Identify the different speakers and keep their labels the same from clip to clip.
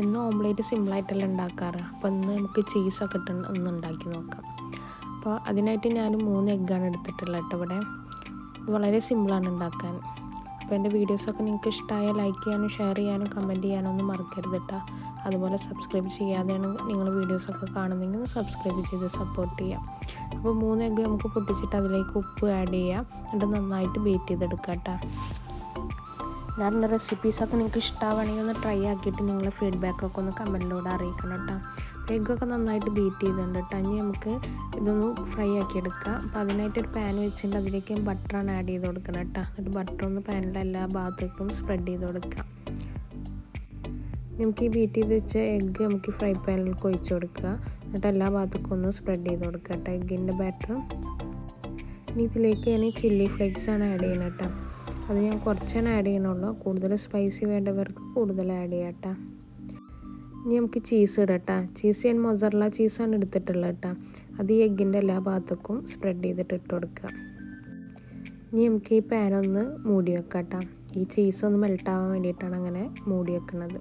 Speaker 1: എന്നും ഓംലേറ്റ് സിമ്പിളായിട്ടല്ല ഉണ്ടാക്കാറ്? അപ്പോൾ ഇന്ന് നമുക്ക് ചീസൊക്കെ ഇട്ട് ഒന്ന് ഉണ്ടാക്കി നോക്കാം. അപ്പോൾ അതിനായിട്ട് ഞാൻ മൂന്ന് എഗ്ഗാണ് എടുത്തിട്ടുള്ളത് കേട്ടോ ഇവിടെ. വളരെ സിമ്പിളാണ് ഉണ്ടാക്കാൻ. അപ്പോൾ എന്റെ വീഡിയോസൊക്കെ നിങ്ങൾക്ക് ഇഷ്ടമായ ലൈക്ക് ചെയ്യാനും ഷെയർ ചെയ്യാനും കമന്റ് ചെയ്യാനും ഒന്നും മറക്കരുത് കേട്ടോ. അതുപോലെ സബ്സ്ക്രൈബ് ചെയ്യാതെയാണ് നിങ്ങൾ വീഡിയോസൊക്കെ കാണുന്നെങ്കിൽ സബ്സ്ക്രൈബ് ചെയ്ത് സപ്പോർട്ട് ചെയ്യാം. അപ്പോൾ മൂന്ന് എഗ്ഗ് നമുക്ക് പൊട്ടിച്ചിട്ട് അതിലേക്ക് ഉപ്പ് ആഡ് ചെയ്യാം. എന്നിട്ട് നന്നായിട്ട് ബീറ്റ് ചെയ്തെടുക്കാം കേട്ടോ. ഞാനുള്ള റെസിപ്പീസൊക്കെ നിങ്ങൾക്ക് ഇഷ്ടമാവുകയാണെങ്കിൽ ഒന്ന് ട്രൈ ആക്കിയിട്ട് നിങ്ങളെ ഫീഡ്ബാക്കൊക്കെ ഒന്ന് കമന്റിലൂടെ അറിയിക്കണം കേട്ടോ എഗ്ഗൊക്കെ നന്നായിട്ട് ബീറ്റ് ചെയ്തിട്ടുണ്ട് കേട്ടോ ഇനി നമുക്ക് ഇതൊന്ന് ഫ്രൈ ആക്കി എടുക്കാം. അപ്പോൾ അതിനായിട്ടൊരു പാൻ വെച്ചിട്ട് അതിലേക്ക് ബട്ടറാണ് ആഡ് ചെയ്ത് കൊടുക്കണം കേട്ടോ എന്നിട്ട് ബട്ടർ ഒന്ന് പാനിന്റെ എല്ലാ ഭാഗത്തേക്കും സ്പ്രെഡ് ചെയ്ത് കൊടുക്കാം. നമുക്ക് ഈ ബീറ്റ് ചെയ്ത് വെച്ച എഗ്ഗ് നമുക്ക് ഫ്രൈ പാനിൽ ഒഴിച്ച് കൊടുക്കുക. എന്നിട്ട് എല്ലാ ഭാഗത്തേക്കും ഒന്ന് സ്പ്രെഡ് ചെയ്ത് കൊടുക്കുക കേട്ടോ എഗ്ഗിന്റെ ബാറ്റർ ഇനി ഇതിലേക്ക് ഞാൻ ചില്ലി ഫ്ലേക്സ് ആണ് ആഡ് ചെയ്യണം കേട്ടോ അത് ഞാൻ കുറച്ചാണ് ആഡ് ചെയ്യണുള്ളൂ കൂടുതൽ സ്പൈസി വേണ്ടവർക്ക് കൂടുതൽ ആഡ് ചെയ്യാം ഇനി നമുക്ക് ചീസ് ഇടാം കേട്ടോ ചീസ് ഞാൻ മൊസറല ചീസാണ് എടുത്തിട്ടുള്ളത് കേട്ടോ അത് ഈ എഗ്ഗിന്റെ എല്ലാ ഭാഗത്തേക്കും സ്പ്രെഡ് ചെയ്തിട്ട് ഇട്ട് കൊടുക്കുക. ഇനി നമുക്ക് ഈ പാനൊന്ന് മൂടി വെക്കാം കേട്ടോ ഈ ചീസ് ഒന്ന് മെൽട്ടാവാൻ വേണ്ടിയിട്ടാണ് അങ്ങനെ മൂടി വെക്കുന്നത്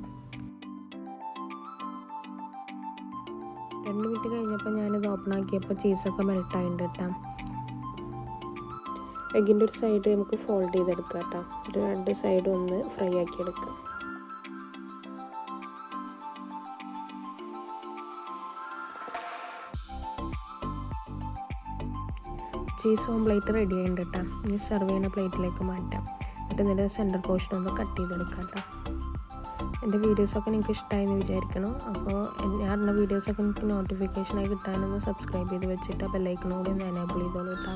Speaker 1: രണ്ട് മിനിറ്റ് കഴിഞ്ഞപ്പോൾ ഞാനിത് ഓപ്പൺ ആക്കിയപ്പോൾ ചീസൊക്കെ മെൽട്ടായിട്ടുണ്ട് കേട്ടോ എഗ്ഗിന്റെ ഒരു സൈഡ് നമുക്ക് ഫോൾഡ് ചെയ്തെടുക്കാം കേട്ടോ. ഒരു രണ്ട് സൈഡും ഒന്ന് ഫ്രൈ ആക്കി എടുക്കാം ചീസ് ഓംപ്ലേറ്റ് റെഡി ആയിട്ടുണ്ട് കേട്ടോ. ഇനി സെർവ് ചെയ്യുന്ന പ്ലേറ്റിലേക്ക് മാറ്റാം. എന്നിട്ട് ഇതിന്റെ സെന്റർ പോർഷൻ ഒന്ന് കട്ട് ചെയ്തെടുക്കാം കേട്ടോ. എന്റെ വീഡിയോസൊക്കെ നിങ്ങൾക്ക് ഇഷ്ടമായെന്ന് വിചാരിക്കണം. അപ്പോൾ ഇടുന്ന വീഡിയോസൊക്കെ നിങ്ങൾക്ക് നോട്ടിഫിക്കേഷനായി കിട്ടാനൊന്ന് സബ്സ്ക്രൈബ് ചെയ്ത് വെച്ചിട്ട് ബെല്ലൈക്കണോടെ ഒന്ന് എനേബിൾ ചെയ്തോളൂ കേട്ടോ.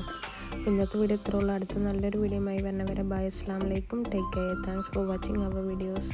Speaker 1: ഇന്നത്തെ വീഡിയോ ഇത്ര ഉള്ളൂ. അടുത്ത നല്ലൊരു ആയി വരണവരെ ബൈ അസ്ലാം വലൈക്കും take care thanks for watching our videos